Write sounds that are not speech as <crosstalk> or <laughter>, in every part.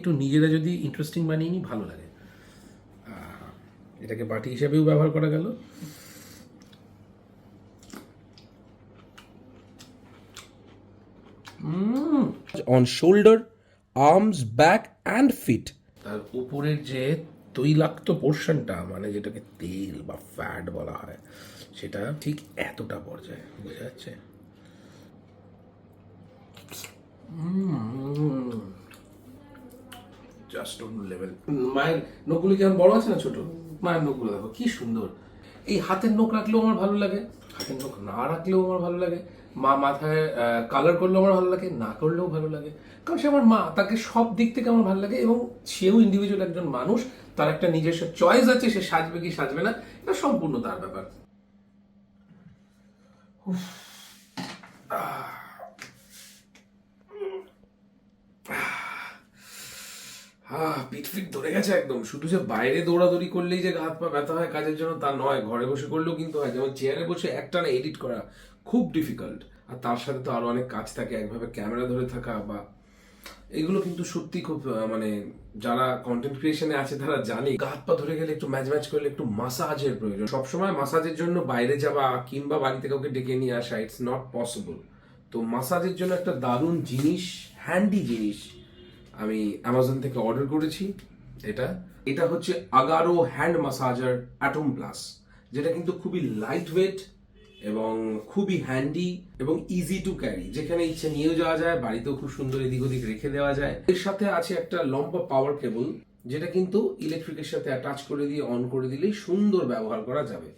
একটু নিজেরা যদি ইন্টারেস্টিং বানিয়ে নিই ভালো লাগে। এটাকে বাটি হিসেবেও ব্যবহার করা গেল। on shoulder, arms, back, and feet. তার উপরের যে তৈলাক্ত পোর্শনটা মানে যেটাকে তেল বা ফ্যাট বলা হয় সেটা ঠিক এতটা পর্যায়ে বোঝা যাচ্ছে? জাস্ট অন্য লেভেল মায়ের নখগুলো কেমন বড় আছে না ছোট? মায়ের নখগুলো দেখো, কি সুন্দর। এই হাতের নখ রাখলেও আমার ভালো লাগে, হাতের নখ না রাখলেও আমার ভালো লাগে, মা মাথায় কালার করলেও আমার ভালো লাগে, না করলেও ভালো লাগে। কারণ সে আমার মা, তাকে সব দিক থেকে আমার ভালো লাগে এবং সেও ইন্ডিভিজুয়াল একজন মানুষ, তার একটা নিজস্ব চয়েস আছে, সে সাজবে কি সাজবে না, এটা সম্পূর্ণ তার ব্যাপার। আহ ফিট ধরে গেছে একদম। শুধু যে বাইরে দৌড়াদৌড়ি করলেই যে হাত পা ব্যথা হয় কাজের জন্য তা নয়, ঘরে বসে করলেও কিন্তু হয়। যেমন চেয়ারে বসে একটানা এডিট করা খুব ডিফিকাল্ট আর তার সাথে তো আরও অনেক কাজ থাকে, একভাবে ক্যামেরা ধরে থাকা বা এগুলো কিন্তু সত্যি খুব মানে যারা কন্টেন্ট ক্রিয়েশনে আছে তারা জানে। হাত পা ধরে গেলে একটু ম্যাচ ম্যাচ করলে একটু মাসাজের প্রয়োজন। সবসময় মাসাজের জন্য বাইরে যাওয়া কিংবা বাড়িতে কাউকে ডেকে নিয়ে আসা ইটস নট পসিবল তো মাসাজের জন্য একটা দারুণ জিনিস হ্যান্ডি জিনিস আমি অ্যামাজন থেকে অর্ডার করেছি, এটা। এটা হচ্ছে Agaro hand massager atom plus যেটা কিন্তু খুবই লাইট ওয়েট এবং খুবই হ্যান্ডি এবং ইজি টু ক্যারি যেখানে ইচ্ছে নিয়েও যাওয়া যায়, বাড়িতেও খুব সুন্দর এদিক ওদিক রেখে দেওয়া যায়। এর সাথে আছে একটা লম্বা পাওয়ার কেবল যেটা কিন্তু ইলেকট্রিকের সাথে অ্যাটাচ করে দিয়ে অন করে দিলেই সুন্দর ব্যবহার করা যাবে।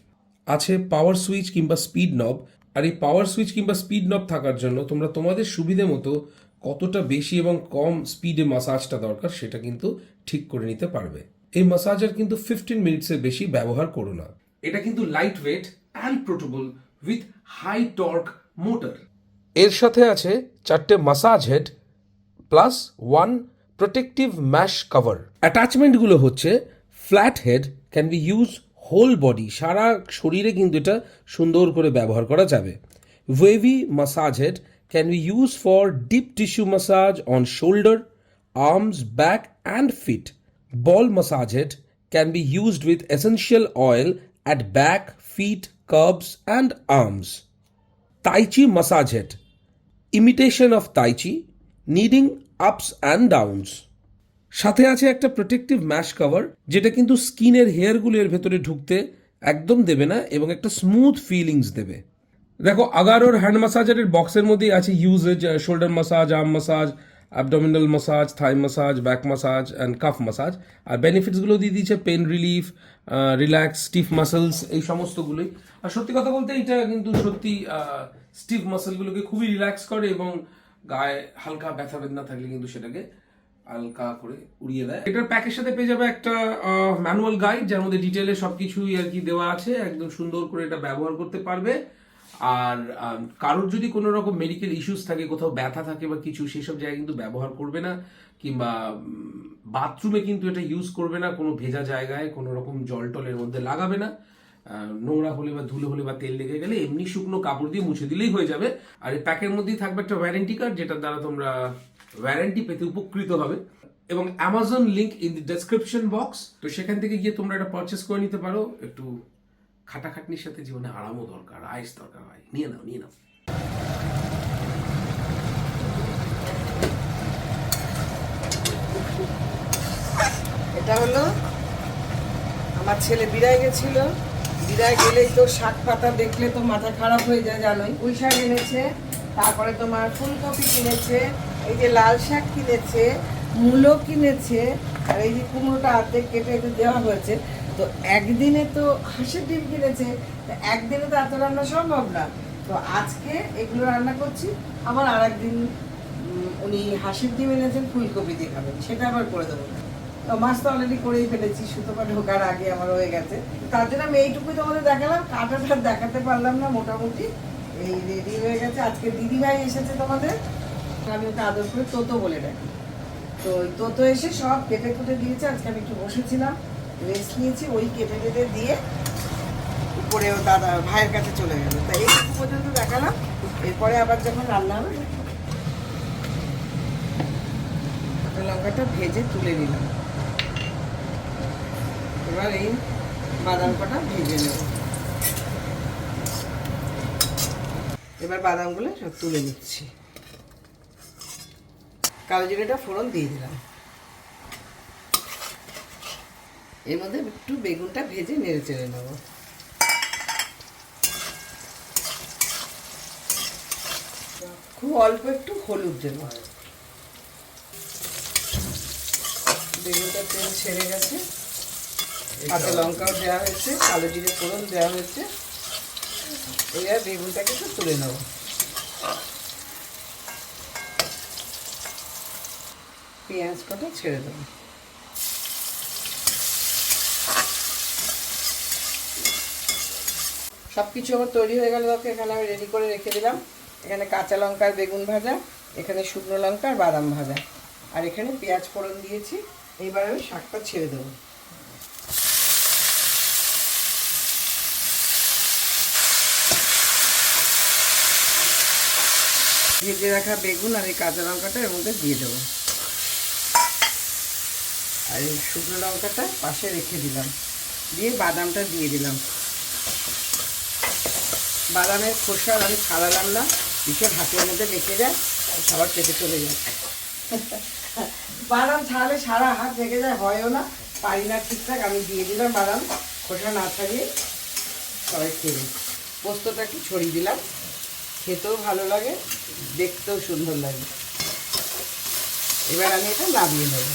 আছে পাওয়ার সুইচ কিংবা স্পিড নব আর এই পাওয়ার সুইচ কিংবা স্পিড নব থাকার জন্য তোমরা তোমাদের সুবিধে মতো কতটা বেশি এবং কম স্পিডে মাসাজটা দরকার সেটা কিন্তু ঠিক করে নিতে পারবে। এই মাসাজার কিন্তু ফিফটিন মিনিটসের বেশি ব্যবহার করো না। এটা কিন্তু light weight and portable with high torque motor এর সাথে আছে চারটে massage head plus one protective mesh cover অ্যাটাচমেন্টগুলো হচ্ছে flat head can be use whole body সারা শরীরে কিন্তু এটা সুন্দর করে ব্যবহার করা যাবে। Wavy massage head can be use for deep tissue massage on shoulder arms back and feet ball massage head can be used with essential oil at back feet curves and arms tai chi massage head imitation of tai chi kneading ups and downs সাথে আছে একটা protective mesh cover যেটা কিন্তু স্কিনের হেয়ারগুলো এর ভেতরে ঢুকতে একদম দেবে না এবং একটা স্মুথ ফিলিংস দেবে। দেখো আগারোর হ্যান্ড মাসাজারের বক্সের মধ্যেই আছে usage shoulder massage arm massage abdominal massage thigh massage back massage and calf massage আর বেনিফিটসগুলো দিয়ে দিয়েছে pain relief relax stiff muscles এই সমস্তগুলোই। আর সত্যি কথা বলতে এটা কিন্তু সত্যি স্টিফ মাসেলগুলোকে খুবই রিল্যাক্স করে এবং গায়ে হালকা ব্যথা বেদনা থাকলে কিন্তু সেটাকে হালকা করে উড়িয়ে দেয়। এটার প্যাকের সাথে পেয়ে যাবে একটা ম্যানুয়াল গাইড যার মধ্যে ডিটেলে সবকিছুই আর কি দেওয়া আছে। একদম সুন্দর করে এটা ব্যবহার করতে পারবে। আর কারোর যদি কোনো রকম মেডিকেল ইস্যুস থাকে, কোথাও ব্যথা থাকে বা কিছু, সেসব জায়গায় কিন্তু ব্যবহার করবে না, কিংবা বাথরুমে কিন্তু এটা ইউজ করবে না, কোনো ভেজা জায়গায়, কোনো রকম জল টলের মধ্যে লাগাবে না। নোংরা হলে বা ধুলো হলে বা তেল লেগে গেলে এমনি শুকনো কাপড় দিয়ে মুছে দিলেই হয়ে যাবে। আর এই প্যাকের মধ্যেই থাকবে একটা ওয়ারেন্টি কার্ড যেটার দ্বারা তোমরা ওয়ারেন্টি পেতে উপকৃত হবে। এবং Amazon link in the description box তো সেখান থেকে গিয়ে তোমরা এটা পারচেস করে নিতে পারো। একটু খাটাখাটনির সাথে জীবনে আরামও দরকার, আইস দরকার হয় নিয়ে নাও নিয়ে নাও। এটা হলো আমার ছেলে বিড়ায় গেছিল। বিড়ায় গেলেই তো শাক পাতা দেখলে তো মাথা খারাপ হয়ে যায়, জানোই। পুঁই শাক এনেছে, তারপরে তোমার ফুলকপি কিনেছে, এই যে লাল শাক কিনেছে, মূলো কিনেছে, আর এই যে কুমড়োটা অর্ধেক কেটে দেওয়া হয়েছে। তো একদিনে তো হাঁসের ডিম কিনেছে, তো একদিনে তো এত রান্না সম্ভব না। তো আজকে এগুলো রান্না করছি, আবার আর একদিন উনি হাঁসের ডিম এনেছেন, ফুলকপি দিয়ে খাবেন, সেটা আবার করে দেবো। মাছ তো অলরেডি করেই ফেলেছি সুতোপা ঢোকার আগে আমার হয়ে গেছে। তার জন্য আমি এইটুকুই তোমাদের দেখালাম, কাঁটাটা দেখাতে পারলাম না, মোটামুটি এই রেডি হয়ে গেছে। আজকে দিদি ভাই এসেছে তোমাদের, আমি ওকে আদর করে তোতো বলে ডাকি। তো তোতো এসে সব কেটে কুটে দিয়েছে, আজকে আমি একটু বসেছিলাম। রেস্ট নিয়েছি, ওই কেটে কেটে দিয়ে উপরে ও দাদা ভাইয়ের কাছে চলে গেল। তাই এইটুকু পর্যন্ত দেখালাম, এরপরে আবার যখন রান্না হবে লঙ্কাটা ভেজে তুলে নিলাম। এবার এই বাদাম কটা ভেজে নেব। এবার বাদামগুলো সব তুলে নিচ্ছি। কালো জিরেটা ফোড়ন দিয়ে দিলাম। এর মধ্যে একটু বেগুনটা ভেজে নেড়ে চেড়ে নেব। খুব অল্প একটু হলুদ দেব। বেগুনটা তেল ছেড়ে গেছে। কাঁচা লঙ্কাও দেওয়া হয়েছে কালো জিরে ফোড়ন দেওয়া হয়েছে। এবার বেগুনটাকে একটু তুলে নেব। পেঁয়াজ কটা ছেড়ে দেবো। সব কিছু আমার তৈরি হয়ে গেল দেখো এখানে আমি রেডি করে রেখে দিলাম। এখানে কাঁচা লঙ্কা আর বেগুন ভাজা, এখানে শুকনো লঙ্কা আর বাদাম ভাজা। আর এখানে পেঁয়াজ ফোড়ন দিয়েছি, এইবার আমি শাকটা ছেড়ে দেবো। ভেজে রাখা বেগুন আর এই কাঁচা লঙ্কাটা এর মধ্যে দিয়ে দেবো। আর এই শুকনো লঙ্কাটা পাশে রেখে দিলাম। দিয়ে বাদামটা দিয়ে দিলাম। বাদামের খোসা আমি ছাড়ালাম না ভীষণ হাতের মধ্যে লেগে যায় সবার পেটে চলে যায়। বাদাম ছাড়ালে সারা হাত লেগে যায়, হয়ও না, পারি না ঠিকঠাক, আমি দিয়ে দিলাম বাদাম, খোসা না ছাড়িয়ে সবাই খেয়ে। পোস্তটা একটু ছড়িয়ে দিলাম, খেতেও ভালো লাগে, দেখতেও সুন্দর লাগে। এবার আমি এটা নামিয়ে নেব।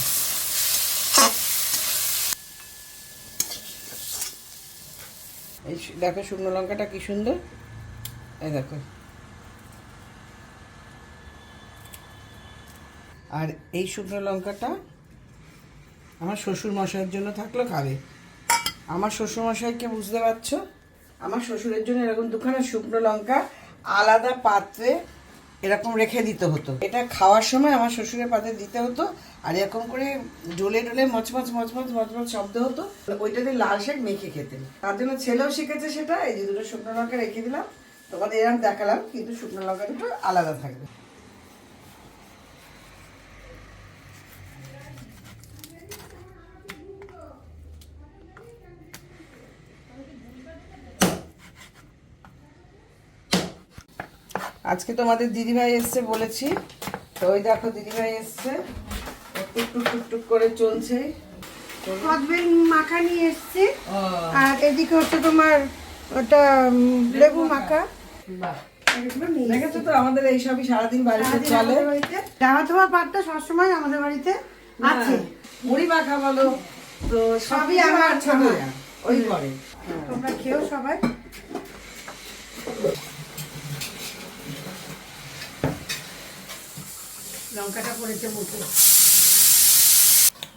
এই দেখো শুকনো লঙ্কাটা কি সুন্দর। এই দেখো। আর এই শুকনো লঙ্কাটা আমার শ্বশুর মশাইয়ের জন্য থাকল খাবে আমার শ্বশুর মশাইকে বুঝতে পারছ? আমার শ্বশুরের জন্য এরকম দুখানা শুকনো লঙ্কা আলাদা পাত্রে এরকম রেখে দিতে হতো। এটা খাওয়ার সময় আমার শ্বশুরের পাত্রে দিতে হতো আর এরকম করে ডলে ডলে মচমচ মচমচ মচমচ শব্দ হতো। ওইটাতে লাল শাক মেখে খেতেন। তার জন্য ছেলেও শিখেছে সেটা। এই যে দুটো শুকনো লঙ্কা রেখে দিলাম। তোমাদের এরকম দেখালাম কিন্তু শুকনো লঙ্কা দুটো আলাদা থাকবে। আজকে তোমাদের দিদিভাই এসছে বলেছি। তো ওই দেখো দিদিভাই এসছে। টুক টুক টুক টুক করে চলছে। কদবেল মাখা নিয়ে এসছি। আর এদিকে হচ্ছে তোমার ওটা লেবু মাখা। দেখেছ তো আমাদের এইসবই সারাদিন বাড়িতে চলে। ধোয়া পাটটা সবসময় আমাদের বাড়িতে আছে। হ্যাঁ, মুড়ি মাখা বলো তো সবই আমার ওই করে তোমরা খেও সবাই। লঙ্কাটা পড়েছে মুখে।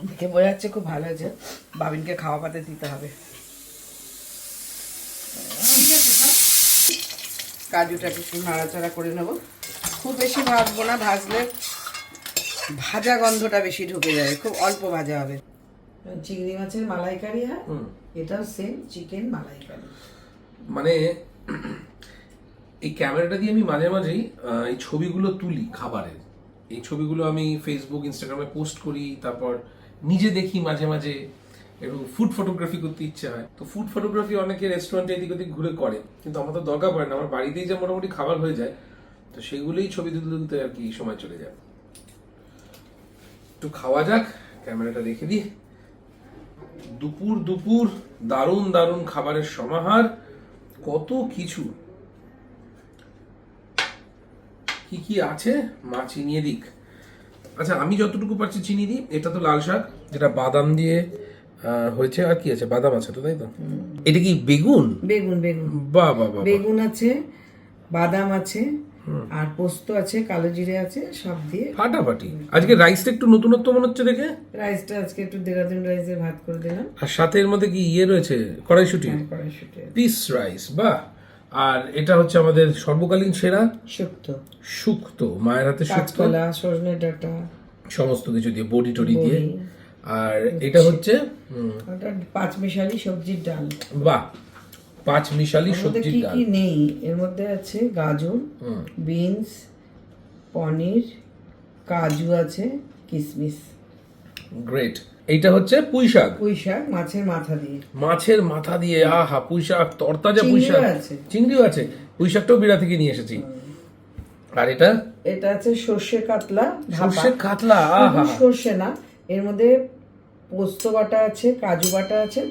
দেখে বোঝা যাচ্ছে খুব ভালো হয়েছে। বাবিনকে খাওয়া পাতে দিতে হবে। কাজুটাকে একটু নাড়াচাড়া করে নেব। খুব বেশি ভাজবো না ভাজলে ভাজা গন্ধটা বেশি ঢুকে যাবে খুব অল্প ভাজা হবে। চিংড়ি মাছের মালাইকারি হয় এটাও সেম চিকেন মালাইকারি। মানে এই ক্যামেরাটা দিয়ে আমি মাঝে মাঝেই এই ছবিগুলো তুলি খাবারের। এই ছবিগুলো আমি ফেসবুক ইনস্টাগ্রামে পোস্ট করি তারপর নিজে দেখি মাঝে মাঝে। একটু ফুড ফটোগ্রাফি করতে ইচ্ছে হয়। তো ফুড ফটোগ্রাফি অনেকে রেস্টুরেন্টে এদিক ওদিক ঘুরে করে, কিন্তু আমার তো দরকার পড়ে না। আমার বাড়িতেই যে মোটামুটি খাবার হয়ে যায়, তো সেগুলোই ছবি তুলতে তুলতে আর কি সময় চলে যায়। একটু খাওয়া যাক, ক্যামেরাটা রেখে দিই। দুপুর দুপুর, দারুণ দারুণ খাবারের সমাহার। কত কিছু। কি কি আছে, মা চিনিয়ে দিক। আচ্ছা আমি যতটুকু পারছি চিনি দিই, এটা তো লাল শাক, যেটা বাদাম দিয়ে হয়েছে আর কি আছে? বাদাম আছে তো তাই তো? এটা কি বেগুন? বেগুন বেগুন। বাহ বাহ বাহ বেগুন আছে বাদাম আছে আর পোস্ত আছে কালো জিরে আছে সব দিয়ে। ফাটাফাটি। আজকে রাইসটা একটু নতুনত্ব মনে হচ্ছে দেখে? রাইসটা আজকে একটু দেরাদুন রাইসে ভাত করে দিলাম। আর সাথে এর মধ্যে কি ইয়ে রয়েছে? কড়াইশুটি? কড়াইশুটি পিস রাইস বাহ। আর এটা হচ্ছে আমাদের সর্বকালীন সেরা? শুক্তো। শুক্তো মায়ের হাতে শুক্তো। সজনে ডাঁটা। সমস্ত কিছু দিয়ে বড়ি টড়ি দিয়ে। আর এটা হচ্ছে পাঁচ মিশালি সবজির ডাল। বাহ পাঁচ মিশালি সবজির ডাল কি নেই? এর মধ্যে আছে গাজর বিনস পনির কাজু আছে কিশমিশ গ্রেট এইটা হচ্ছে পুঁই শাক। পুঁই শাক মাছের মাথা দিয়ে। মাছের মাথা দিয়ে আহা পুঁই শাক তরতাজা পুঁই শাক। চিংড়িও আছে। চিংড়িও আছে। পুঁই শাকটাও বিড়া থেকে নিয়ে এসেছি। আর এটা? এটা আছে সর্ষে কাতলা ভাপা। সর্ষের কাতলা আহা। সর্ষে না এর মধ্যে পোস্ত বাটা আছে, কাজু বাটা আছে,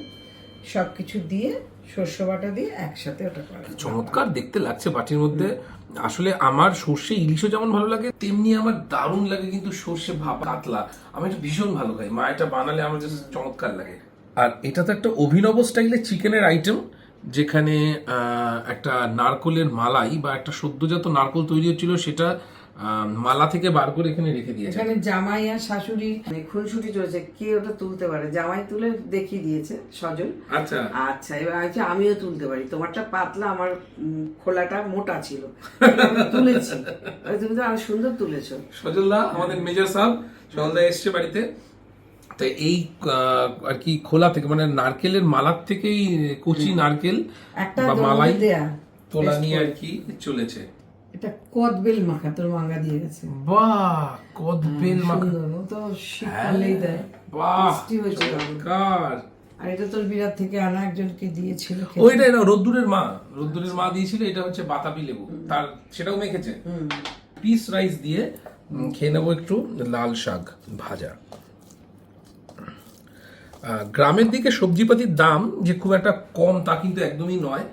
সবকিছু দিয়ে সর্ষে বাটা দিয়ে একসাথে ওটা করা চমৎকার, দেখতে লাগছে বাটির মধ্যে। আসলে আমার সর্ষে ইলিশও যেমন ভালো লাগে, তেমনি আমার দারুণ লাগে কিন্তু সর্ষে ভাপা, কাতলা। আমি এটা ভীষণ ভালো খাই। মা এটা বানালে আমার just চমৎকার লাগে। আর এটা তো একটা অভিনব স্টাইলের চিকেনের আইটেম যেখানে একটা নারকলের মালাই বা একটা সদ্যজাত নারকল তৈরি হচ্ছিল, সেটা মালা থেকে বার করে এখানে রেখে দিয়েছে। এখানে জামাই আর শাশুড়ি মানে খুনসুটি চলেছে কে ওটা তুলতে পারে? জামাই তুলে দেখিয়ে দিয়েছে সজল। আচ্ছা। আচ্ছা এবার আছে আমিও তুলতে পারি। তোমারটা পাতলা আমার খোলাটা মোটা ছিল। তুলেছি। তুমি তো আরও সুন্দর তুলেছো। সজলদা আমাদের মেজর সাহেব সজলদা এসছে বাড়িতে। তো এই আর কি খোলা থেকে মানে নারকেলের মালার থেকেই কচি নারকেল একটা বা মালাই দেয়া। তোলা নিয়ে আর কি চলেছে। এটা কদবেল মাখা তোর মাঙ্গা দিয়ে গেছে। বাহ কদবেল মাখা। সুন্দর তো শীতকালেই দেয়। বাহ হয়েছে। চমৎকার। আর এটা তোর বিরাট থেকে আনা একজনকে দিয়েছিল ওইটা এটা রোদ্দুরের মা রোদ্দুরের মা দিয়েছিল এটা হচ্ছে বাতাবি লেবু। তার সেটাও মেখেছে। পিস রাইস দিয়ে খেয়ে নেব একটু লাল শাক ভাজা। গ্রামের দিকে সবজিপাতির দাম যে খুব একটা কম তা কিন্তু একদমই নয়।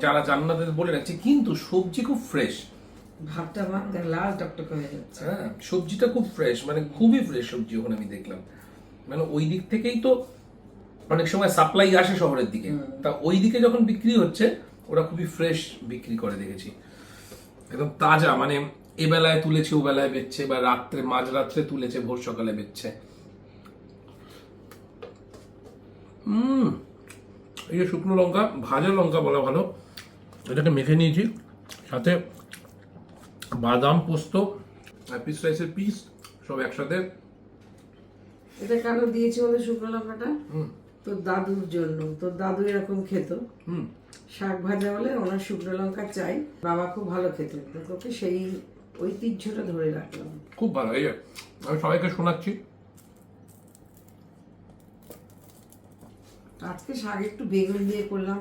যারা জানেন না বলে রাখছি কিন্তু সবজি খুব ফ্রেশ ভাতটা ভাত লাল টকটক হয়ে যাচ্ছে। হ্যাঁ সবজিটা খুব ফ্রেশ মানে খুবই ফ্রেশ সবজি ওখানে আমি দেখলাম। মানে ওই দিক থেকেই তো অনেক সময় সাপ্লাই আসে শহরের দিকে। তা ওই দিকে যখন বিক্রি হচ্ছে ওরা খুবই ফ্রেশ বিক্রি করে দেখেছি। একদম তাজা মানে এ বেলায় তুলেছে ও বেলায় বেচছে বা রাত্রে মাঝ রাত্রে তুলেছে ভোর সকালে বেচছে। হুম। এই যে শুকনো লঙ্কা ভাজা লঙ্কা বলা ভালো। এটাকে মেখে নিয়েছি। সাথে বাদাম পোস্ত পিস রাইসের পিস সব একসাথে। এটা কেন দিয়েছি বলে শুকনো লঙ্কাটা? তোর দাদুর জন্য। তোর দাদু এরকম খেত। হুম। শাক ভাজা হলে ওনার শুকনো লঙ্কা চাই। বাবা খুব ভালো খেত। তোকে সেই ঐতিহ্যটা ধরে রাখলাম। খুব ভালো এই যে আমি সবাইকে শোনাচ্ছি। আজকে শাক একটু বেগুন দিয়ে করলাম,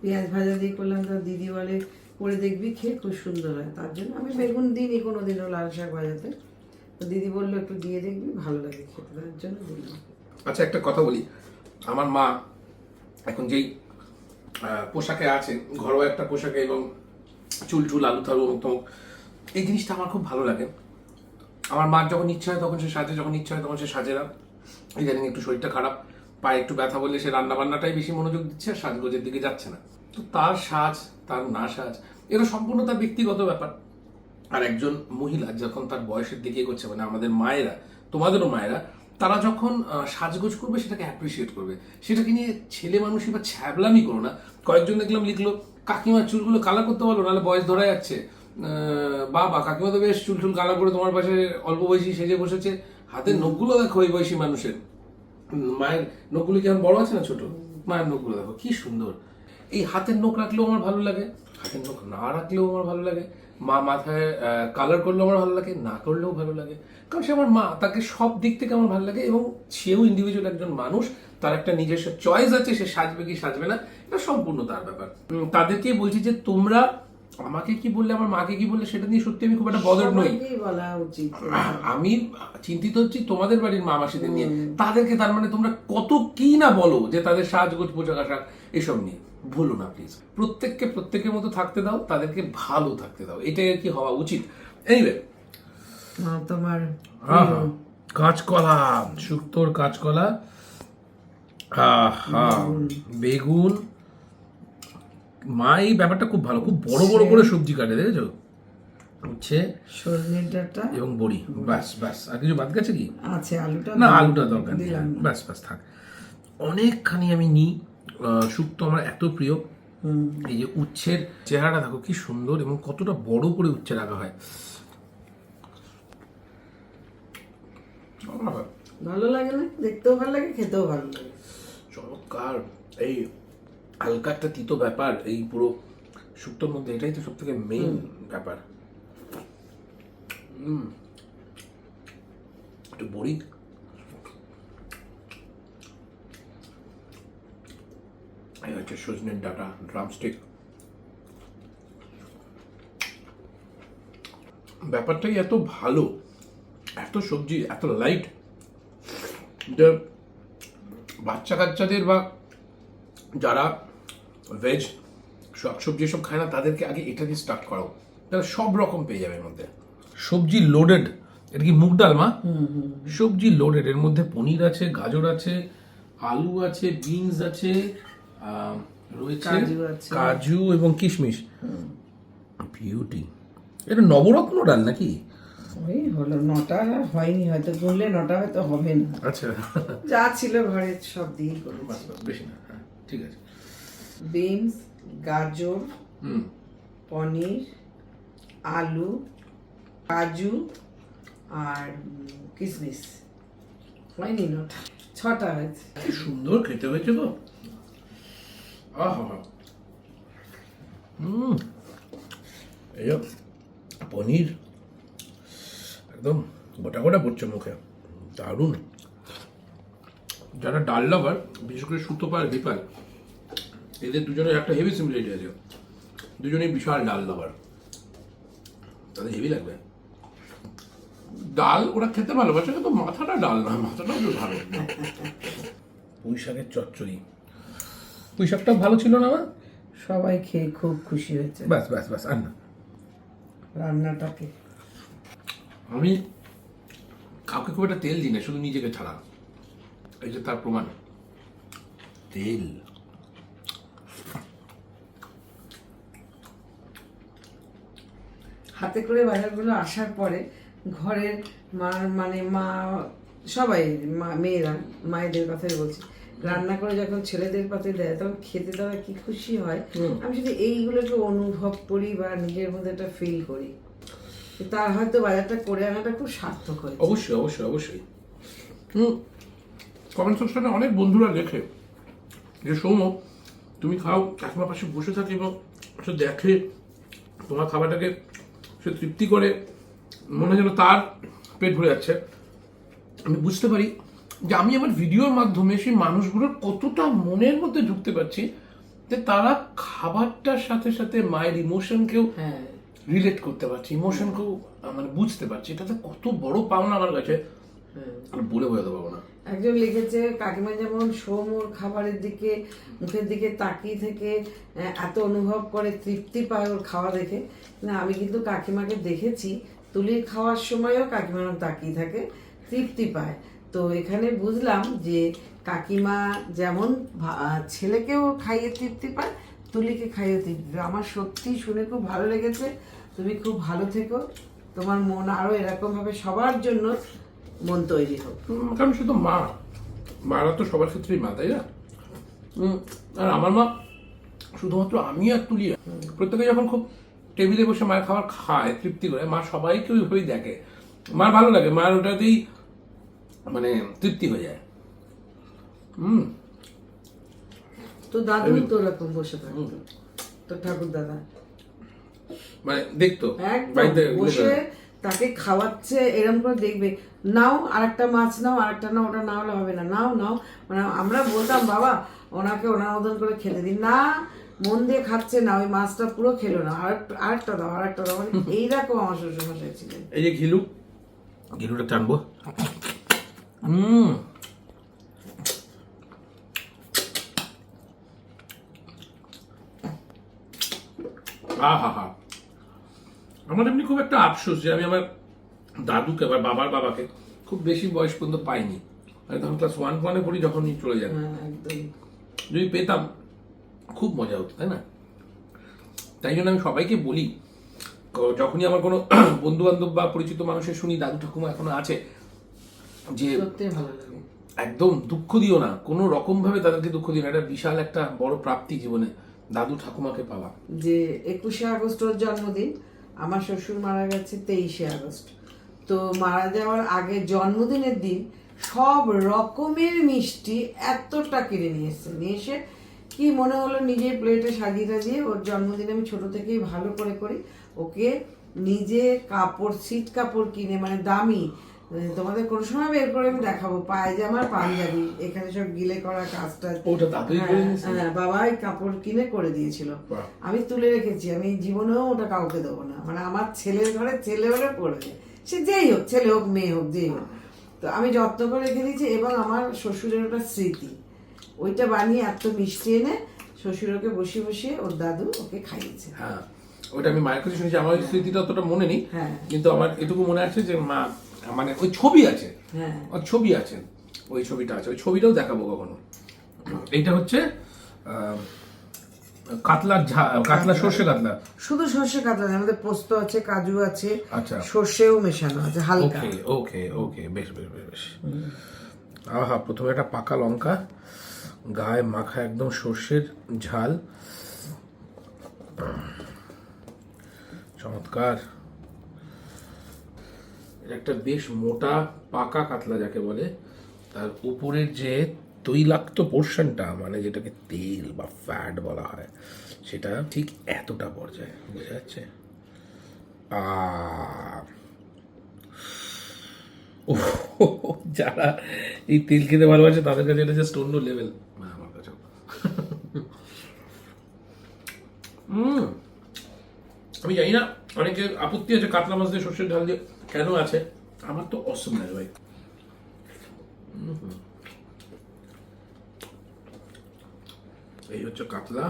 পেঁয়াজ ভাজা দিয়ে করলাম তো দিদি বলে, করে দেখবি খেয়ে খুব সুন্দর হয়। তার জন্য আমি বেগুন দিইনি কোনো দিনও লাল শাক ভাজাতে। তো দিদি বলল, একটু দিয়ে দেখবি, ভালো লাগে খেতে। তার জন্য দিলাম। আচ্ছা একটা কথা বলি। আমার মা এখন যেই পোশাকে আছে, ঘরোয়া একটা পোশাকে এবং চুল চুল আলু থালু, অমুক এই জিনিসটা আমার খুব ভালো লাগে। আমার মার যখন ইচ্ছা হয় তখন সে সাজে, যখন ইচ্ছা হয় তখন সে সাজে না। ইদানিং একটু শরীরটা খারাপ। পায়ে একটু ব্যথা বললে সে রান্না বান্নাটাই বেশি মনোযোগ দিচ্ছে আর সাজগোজের দিকে যাচ্ছে না। তো তার সাজ, তার না সাজ এটা সম্পূর্ণ তার ব্যক্তিগত ব্যাপার। আর একজন মহিলা যখন তার বয়সের দিকে এগোচ্ছে মানে আমাদের মায়েরা, তোমাদেরও মায়েরা, তারা যখন সাজগোজ করবে, সেটাকে অ্যাপ্রিসিয়েট করবে। সেটাকে নিয়ে ছেলে মানুষই বা ছ্যাবলামি করো না। কয়েকজন দেখলাম লিখলো, কাকিমার চুলগুলো কালা করতে পারল নাহলে বয়স ধরা যাচ্ছে। বাবা, কাকিমা তো বেশ চুল টুল কালা করে তোমার পাশে অল্প বয়সী সেজে বসেছে। হাতের নখগুলো দেখো ওই বয়সী মানুষের। মায়ের নখগুলো কেমন বড় আছে না ছোট? মায়ের নখগুলো দেখো, কি সুন্দর। এই হাতের নখ রাখলেও আমার ভালো লাগে, হাতের নখ না রাখলেও আমার ভালো লাগে, মা মাথায় কালার করলেও আমার ভালো লাগে, না করলেও ভালো লাগে। কারণ সে আমার মা, তাকে সব দিক থেকে আমার ভালো লাগে এবং সেও ইন্ডিভিজুয়াল একজন মানুষ, তার একটা নিজস্ব চয়েস আছে, সে সাজবে কি সাজবে না, এটা সম্পূর্ণ তার ব্যাপার। তাদেরকেই বলছি যে তোমরা আমাকে কি বললে আমার মাকে কি বললে সেটা নিয়ে সত্যি আমি খুব একটা বদর নই। আমি চিন্তিত হচ্ছি তোমাদের বাড়ির মা মাসিদের নিয়ে। তাদেরকে তার মানে তোমরা কত কি না বলো যে তাদের সাজগোজ পোশাক আশাক এসব নিয়ে। ভুলো না প্লিজ প্রত্যেককে প্রত্যেকের মতো থাকতে দাও তাদেরকে ভালো থাকতে দাও। এটাই আর কি হওয়া উচিত। এনিওয়ে তোমার কাঁচকলা শুক্তোর কাঁচকলা। বেগুন। মা এই ব্যাপারটা খুব ভালো খুব বড় বড় করে সবজি কাটে দেখেছ? হচ্ছে সজনে ডাঁটা এবং বড়ি। ব্যাস ব্যাস। আর কিছু বাদ গেছে কি? আছে আলুটা না আলুটা দরকার নেই। ব্যাস ব্যাস থাক। অনেকখানি আমি নিই শুক্তো আমার এত প্রিয়। এই যে উচ্ছের চেহারাটা দেখো কি সুন্দর এবং কতটা বড় করে উচ্ছে রাখা হয়। ভালো লাগে না? দেখতেও ভালো লাগে খেতেও ভালো লাগে। চমৎকার। এই হালকা একটা তিতো ব্যাপার এই পুরো শুক্তোর মধ্যে এটাই তো সব থেকে মেইন ব্যাপার। একটু বড়ি। হচ্ছে সজনের ডাটা ড্রামস্টিক ব্যাপারটাই এত ভালো এত সবজি এত লাইট যে বাচ্চা কাচ্চাদের বা যারা ভেজ শাক সবজি সব খায় না তাদেরকে আগে এটা দিয়ে স্টার্ট করাও। তারা সব রকম পেয়ে যাবে এর মধ্যে। সবজি লোডেড এটা কি মুগ ডাল মা? সবজি লোডেড এর মধ্যে পনির আছে গাজর আছে আলু আছে বিনস আছে রয়েছে কাজু এবং কিশমিশ। বিউটি এটা নবরত্ন ডাল নাকি? ওই হলো নটা হয়নি হয়তো গুনলে নটা হয়তো হবে না। আচ্ছা। যা ছিল ঘরে সব দিয়েই না হ্যাঁ ঠিক আছে। বিনস গাজর পনির আলু কাজু আর কিশমিশ হয়নি নটা ছটা হয়েছে। কি সুন্দর খেতে হয়েছে গো। আহা হুম। এই পনির একদম গোটা গোটা পড়ছে মুখে। দারুণ। যারা ডাল লাভার বিশেষ করে সুতোপাল বিপাল এদের দুজনের একটা হেভি সিমিলারিটি আছে। দুজনেই বিশাল ডাল লাভার। তাদের হেভি লাগবে। ডাল ওরা খেতে ভালোবাসে কিন্তু মাথাটা ডাল না মাথাটা একটু ভালো পুঁই শাকের চচ্চড়ি। পুঁই শাকটা ভালো ছিল না আমার? সবাই খেয়ে খুব খুশি হয়েছে। ব্যাস ব্যাস ব্যাস আর না রান্নাটাকে। আমি কাউকে খুব একটা তেল দিই না শুধু নিজেকে ছাড়া। এই যে তার প্রমাণ। তেল? হাতে করে বাজারগুলো আসার পরে ঘরের মা মানে মা সবাই মা মেয়েরা মায়েদের কথাই বলছি। রান্না করে যখন ছেলেদের পাতে দেয় তখন খেতে দেওয়া কি খুশি হয়? আমি শুধু এইগুলোকে অনুভব করি বা নিজের মধ্যে একটা ফিল করি। তার হয়তো বাজারটা করে আনাটা খুব সার্থক হয় অবশ্যই অবশ্যই অবশ্যই। হুম কমেন্ট সেকশনে অনেক বন্ধুরা লেখে যে সৌম তুমি খাও কাকিমার পাশে বসে থাকি এবং দেখে তোমার খাবারটাকে সে তৃপ্তি করে মনে যেন তার পেট ভরে যাচ্ছে। আমি বুঝতে পারি যে আমি আমার ভিডিওর মাধ্যমে সেই মানুষগুলোর কতটা মনের মধ্যে ঢুকতে পারছি যে তারা খাবারটার সাথে সাথে মায়ের ইমোশনকেও হ্যাঁ। রিলেট করতে পারছি ইমোশনকেও মানে বুঝতে পারছি। এটাতে কত বড় পাওনা আমার কাছে। আমি বলে বোঝাতে পারব না। একজন লিখেছে কাকিমা যেমন সৌমর খাবারের দিকে মুখের দিকে তাকিয়ে থেকে এত অনুভব করে তৃপ্তি পায় ওর খাওয়া দেখে। না আমি কিন্তু কাকিমাকে দেখেছি তুলির খাওয়ার সময়ও কাকিমা তাকিয়ে থাকে তৃপ্তি পায়। তো এখানে বুঝলাম যে কাকিমা যেমন ছেলেকেও খাইয়ে তৃপ্তি পায় তুলিকে খাইয়ে তৃপ্তি পায়। আমার সত্যি শুনে খুব ভালো লেগেছে। তুমি খুব ভালো থেকো। তোমার মন আরও এরকম ভাবে সবার জন্য মন তৈরি হোক। কারণ শুধু মা। মারা তো সবার ক্ষেত্রেই মা তাই না? আর আমার মা শুধুমাত্র আমি আর তুলি প্রত্যেকে যখন খুব টেবিলে বসে মায়ের খাবার খায় তৃপ্তি করে মা সবাইকে ওইভাবেই দেখে। মার ভালো লাগে মার ওটাতেই মানে তৃপ্তি হয়ে যায়। হুম তো দাদু তো ওরকম বসে থাকতো তো ঠাকুর দাদা মানে দেখতো বাড়িতে বসে তাকে খাওয়াচ্ছে এরকম করে দেখবে। নাও আরেকটা মাছ নাও আরেকটা নাও ওটা না হলে হবে না। নাও নাও। মানে আমরা বলতাম বাবা ওনাকে ওনার মতন করে খেতে দিন। না মন দিয়ে খাচ্ছে না ওই মাছটা পুরো খেলো না। আর আরেকটা দাও আরেকটা দাও। মানে <laughs> এইরকম আমার শ্বশুর মশাই ছিলেন। এই যে ঘিলু ঘিলুটা টানবো। হুম। আহা হা। আমার এমনি খুব একটা আফসোস যে আমি আমার দাদুকে বা বাবার বাবাকে খুব বেশি বয়স পর্যন্ত পাইনি। আমি তখন ক্লাস ওয়ান ওয়ানে পড়ি যখনই চলে যান। হ্যাঁ যদি পেতাম খুব মজা হতো তাই না? তাই জন্য আমি সবাইকে বলি যখনই আমার কোনো <clears throat> বন্ধু বান্ধব বা পরিচিত মানুষের শুনি দাদু ঠাকুমা এখনও আছে যে একদম দুঃখ দিও না। কোনো রকম ভাবে তাদেরকে দুঃখ দিও না। এটা বিশাল একটা বড় প্রাপ্তি জীবনে দাদু ঠাকুমাকে পাওয়া। যে একুশে আগস্ট ওর জন্মদিন আমার শ্বশুর মারা গেছে তেইশে আগস্ট। তো মারা যাওয়ার আগে জন্মদিনের দিন সব রকমের মিষ্টি এতটা কিনে নিয়ে নিয়ে এসে কি মনে হলো নিজের প্লেটে সাজিয়ে সাজিয়ে ওর জন্মদিনে আমি ছোট থেকেই ভালো করে করি। ওকে নিজে কাপড় সিট কাপড় কিনে মানে দামি তোমাদের কোন সময় বের করে আমি দেখাবো। পায়জামার পাঞ্জাবি এখানে সব গিলে করা কাজটা। হ্যাঁ? হ্যাঁ, বাবাই কাপড় কিনে করে দিয়েছিল। আমি তুলে রেখেছি আমি জীবনেও ওটা কাউকে দেবো না। মানে আমার ছেলের ঘরে ছেলে হলে পড়বে। সে যেই হোক ছেলে হোক মেয়ে হোক যেই হোক। তো আমি যত্ন করে রেখে দিয়েছি এবং আমার শ্বশুরের ওটা স্মৃতি। ওইটা বানিয়ে এত মিষ্টি এনে শ্বশুরকে বসিয়ে বসিয়ে ওর দাদু ওকে খাইয়েছে। হ্যাঁ ওটা আমি মায়ের কাছে শুনেছি। আমার ওই স্মৃতিটা অতটা মনে নেই। হ্যাঁ। কিন্তু আমার এটুকু মনে আছে যে মা মানে ওই ছবি আছে। হ্যাঁ। ওর ছবি আছে। ওই ছবিটা আছে। ওই ছবিটাও দেখাবো কখনো। এইটা হচ্ছে কাতলার কাতলা সর্ষে কাতলা। শুধু সর্ষে কাতলা আমাদের পোস্ত আছে কাজু আছে আচ্ছা। সর্ষেও মেশানো আছে হালকা। ওকে ওকে ওকে বেশ বেশ বেশ বেশ। আহা প্রথমে একটা পাকা লঙ্কা গায়ে মাখা একদম সর্ষের ঝাল। চমৎকার। একটা বেশ মোটা, পাকা কাতলা যাকে বলে, তার উপরের যে তৈলাক্ত পোর্শনটা মানে যেটাকে তেল বা ফ্যাট বলা হয়, সেটা ঠিক এতটা পর্যায়ে, বোঝা যাচ্ছে? যারা এই তেল খেতে ভালোবাসে, তাদের কাছে এটা জাস্ট অন্য লেভেল আমার কাছে আমি জানি না, অনেকে আপত্তি আছে কাতলা মাছ দিয়ে সর্ষের ঢাল দিয়ে। কেন আছে? আমার তো অসম লাগে ভাই। এই হচ্ছে কাতলা।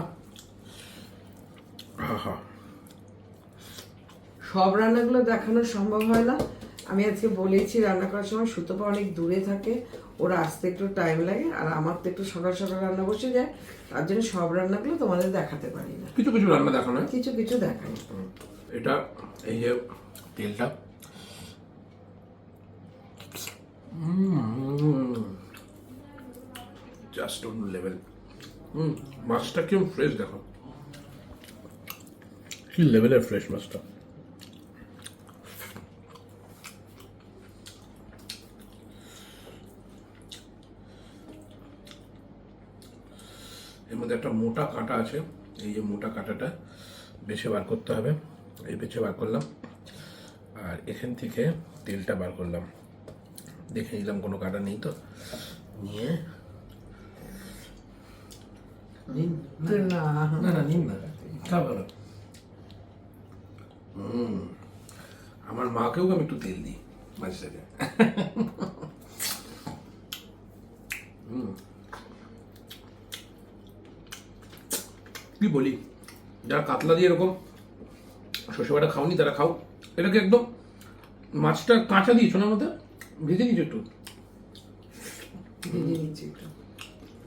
আহা। সব রান্নাগুলো দেখানো সম্ভব হয় না। আমি আজকে বলেছি রান্না করার সময় সুতোপা অনেক দূরে থাকে। ওরা আসতে একটু টাইম লাগে আর আমার তো একটু সকাল সকাল রান্না বসে যায়। তার জন্য সব রান্নাগুলো তোমাদের দেখাতে পারি না। কিছু কিছু রান্না দেখানো কিছু কিছু দেখাই এটা এই যে তেলটা। জাস্ট অন্য লেভেল হুম মাছটা কেমন ফ্রেশ দেখো। কি লেভেলের ফ্রেশ মাছটা এর মধ্যে একটা মোটা কাঁটা আছে। এই যে মোটা কাঁটাটা বেছে বার করতে হবে। এই বেছে বার করলাম। আর এখান থেকে তেলটা বার করলাম। দেখে নিলাম কোনো কাটা নেই তো। নিয়ে না। না নিন না। খাব না হুম। আমার মাকেও আমি একটু তেল দিই মাঝে সাথে হুম। কি বলি? যারা কাতলা দিয়ে এরকম শস্য বাটা খাওনি তারা খাও। এটাকে একদম মাছটা কাঁচা দিয়েছ না মধ্যে ভেজে নিয়েছো একটু? ভেজে নিচ্ছি একটু।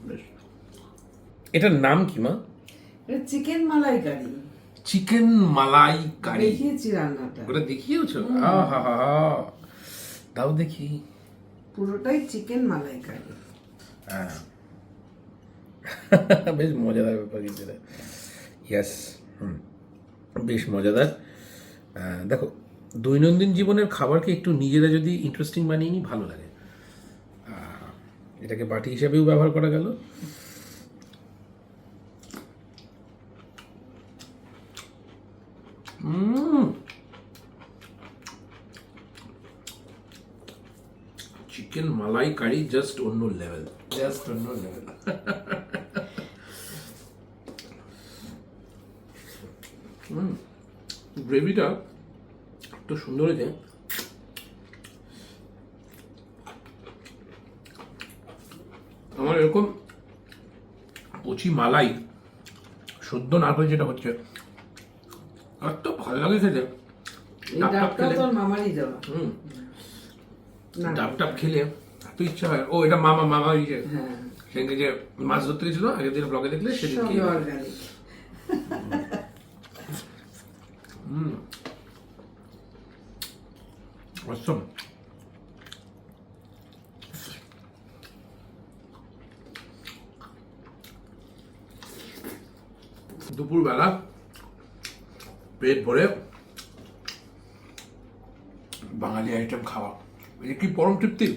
বেশ। এটার নাম কি মা? এটা chicken malai curry chicken malai কারি দেখিয়েছি রান্নাটা। ওটা দেখিয়েছো আহা হা হা তাও দেখি। পুরোটাই চিকেন মালাই কারি হ্যাঁ। <laughs> বেশ মজাদার ব্যাপার কিন্তু ইয়াস হুম। বেশ মজাদার। দেখো দৈনন্দিন জীবনের খাবারকে একটু নিজেরা যদি ইন্টারেস্টিং বানিয়ে নিই ভালো লাগে। এটাকে বাটি হিসাবেও ব্যবহার করা গেল। চিকেন মালাই কারি জাস্ট অন্য লেভেল জাস্ট অন্য লেভেল গ্রেভিটা <laughs> একটু সুন্দর হয়েছে আমার এরকম কচি মালাই সদ্য না করে যেটা হচ্ছে এত ভালো লাগে খেতে। ডাব খেলে। টাব খেলে এত ইচ্ছা হয়। ও এটা মামা মামা ওই যে হ্যাঁ। সেদিনকে যে মাছ ধরতে গেছিল আগের দিন ব্লগে দেখলে সেদিন অসম দুপুরবেলা পেট ভরে বাঙালি আইটেম খাওয়া। এই কি পরম তৃপ্তি।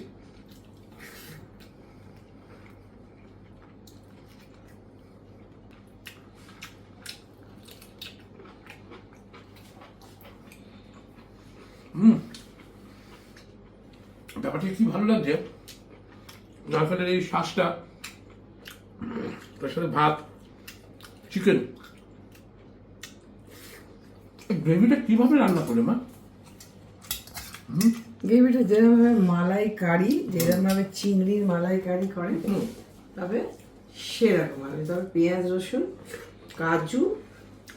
কি ভালো নারকেলের এই শ্বাসটা তার সাথে ভাত চিকেন গ্রেভিটা কীভাবে রান্না করে মা? গ্রেভিটা যেরকমভাবে মালাই কারি যেরকমভাবে চিংড়ির মালাই কারি করে তবে সেরকম আমি তবে পেঁয়াজ রসুন কাজু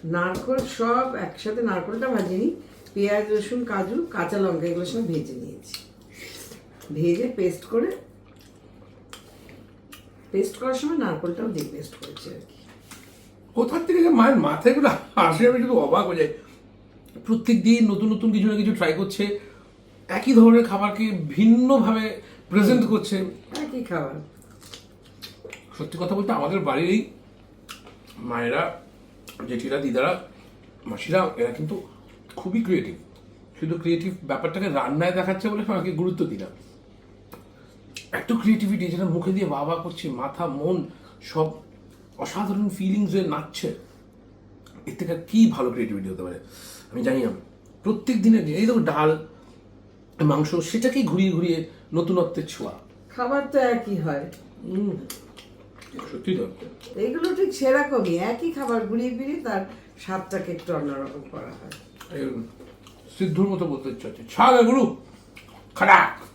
নারকোল সব একসাথে নারকোলটা ভাজিনি পেঁয়াজ রসুন কাজু কাঁচা লঙ্কা এগুলো সব ভেজে নিয়েছি। ভেজে পেস্ট করে পেস্ট করার সময় নারকোলটাও দিয়ে পেস্ট করেছি আর কি। কোথার থেকে যে মায়ের মাথায়গুলো আসে আমি শুধু অবাক হয়ে যাই। প্রত্যেক দিন নতুন নতুন কিছু না কিছু ট্রাই করছে একই ধরনের খাবারকে ভিন্নভাবে প্রেজেন্ট করছে? একই খাবার। সত্যি কথা বলতে আমাদের বাড়ির এই মায়েরা জেঠিরা দিদারা মাসিরা এরা কিন্তু খুবই ক্রিয়েটিভ শুধু ক্রিয়েটিভ ব্যাপারটাকে রান্নায় দেখাচ্ছে বলে আমাকে গুরুত্ব না। এত ক্রিয়েটিভিটি যেটা মুখে দিয়ে বাবা করছে মাথা মন সব অসাধারণ ফিলিংসে নাচছে এর থেকে কি ভালো ক্রিয়েটিভিটি হতে পারে? আমি জানি না। প্রত্যেক দিনের এই দেখো ডাল মাংস সেটাকেই ঘুরিয়ে ঘুরিয়ে নতুনত্বের ছোঁয়া। খাবার তো একই হয়। সত্যি তো। এইগুলো ঠিক সেরকমই একই খাবার ঘুরিয়ে ফিরিয়ে তার স্বাদটাকে একটু অন্যরকম করা হয়। সিদ্ধুর মতো বলতে ইচ্ছা হচ্ছে। ছাড় গুরু! খারাপ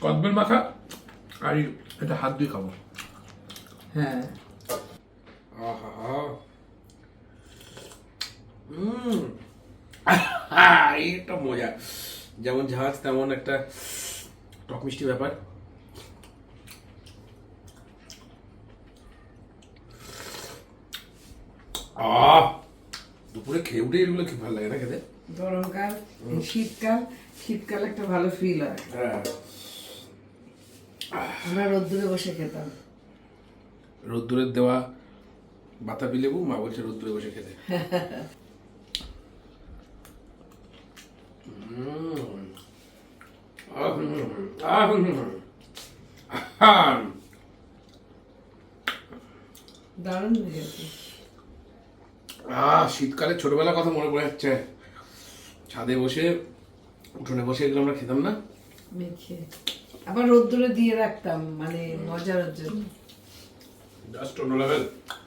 কদবেল মাখা আর এটা হাত দিয়ে খাব। হ্যাঁ। আহা। হুম। এটা মজা। যেমন ঝাঁজ তেমন একটা টক মিষ্টি ব্যাপার। আহ! দুপুরে খেয়ে উঠে এগুলো কি ভালো লাগে না খেতে। গরমকাল শীতকাল শীতকাল একটা ভালো ফিল হয়। হ্যাঁ। আমরা রোদ্দুরে বসে খেতাম। রোদ্দুরের দেওয়া বাতাবি লেবু মা বলছে রোদ্দুরে বসে খেতে। দারুণ শীতকালে ছোটবেলার কথা মনে পড়ে যাচ্ছে। ছাদে বসে উঠোনে বসে এগুলো আমরা খেতাম না? মেখে। আবার রোদ্দুরে দিয়ে রাখতাম মানে মজার জন্য জাস্ট অন্য লেভেল